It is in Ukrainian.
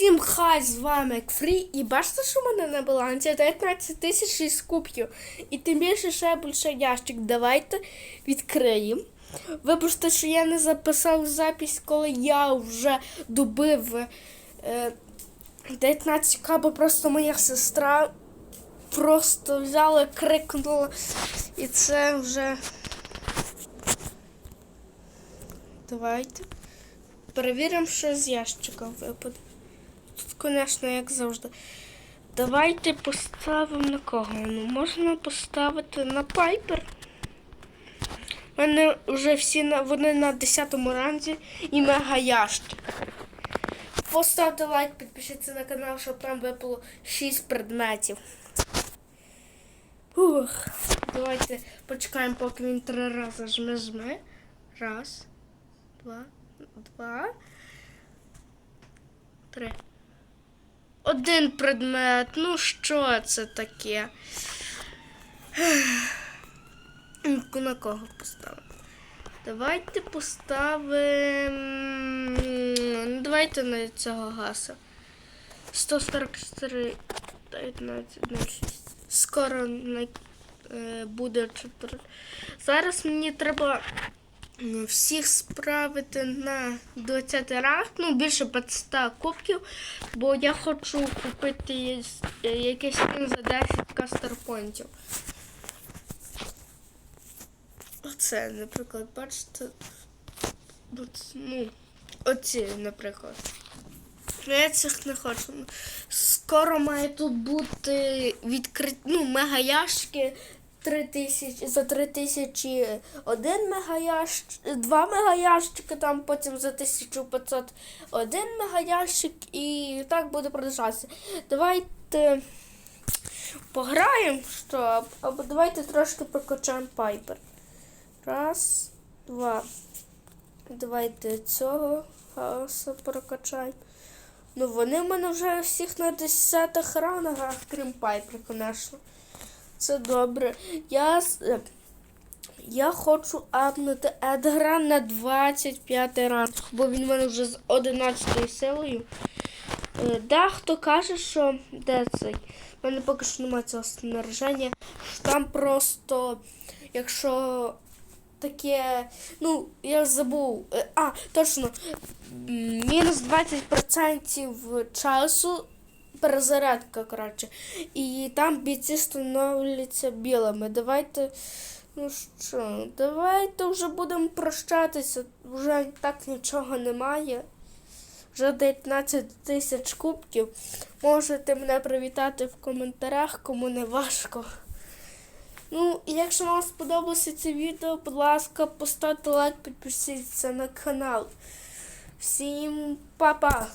Всім хай з вами Фрі. І бачите, що в мене на балансі 19 тисяч із кубків. І тим більше ще більше ящик. Давайте відкриємо. Вибачте, що я не записав запись, коли я вже добив е, 19к, бо просто моя сестра просто взяла, крикнула. І це вже. Давайте. Перевіримо, що з ящика випаде. Звісно, як завжди. Давайте поставимо на кого? Ну, можна поставити на Пайпер. У мене вже всі на, вони на 10 ранзі і мега ящик. Поставте лайк, підпишіться на канал, щоб там випало 6 предметів. Ух. Давайте почекаємо, поки він три рази жме-жме. Раз, два, два, три. Один предмет. Ну що це таке? На кого поставимо? Давайте поставимо. Давайте на цього гаса. 144, 19, Скоро е, буде 4. Зараз мені треба всіх справити на 20 ранг, ну більше 500 кубків, бо я хочу купити якийсь за 10 кастерпонтів. Оце, наприклад, бачите. Ну, оці, наприклад. Ну, Я цих не хочу. Скоро має тут бути відкриті, ну, мегаяшки 3000, за 3000 один мегаящик, два мегаящики, там потім за 1500 один мегаящик і так буде продовжатися. Давайте пограємо, що, або давайте трошки прокачаємо пайпер. Раз, два. Давайте цього хаоса прокачаємо. Ну, вони в мене вже всіх на 10 рангах, крім Пайпер, звісно. Це добре. Я, е, я хочу апнути Едгара на 25 ранг, бо він в мене вже з 11 силою. Е, Дехто каже, що де цей? У мене поки що немає цього снаряження. Там просто, якщо таке, ну, я забув. Е, А, точно. Мінус 20% часу. Перезарядка, коротше. І там бійці становляться білими. Давайте. Ну що, давайте вже будемо прощатися. Вже так нічого немає. Вже 19 тисяч кубків. Можете мене привітати в коментарях, кому не важко. Ну, якщо вам сподобалося це відео, будь ласка, поставте лайк, підпишіться на канал. Всім па-па!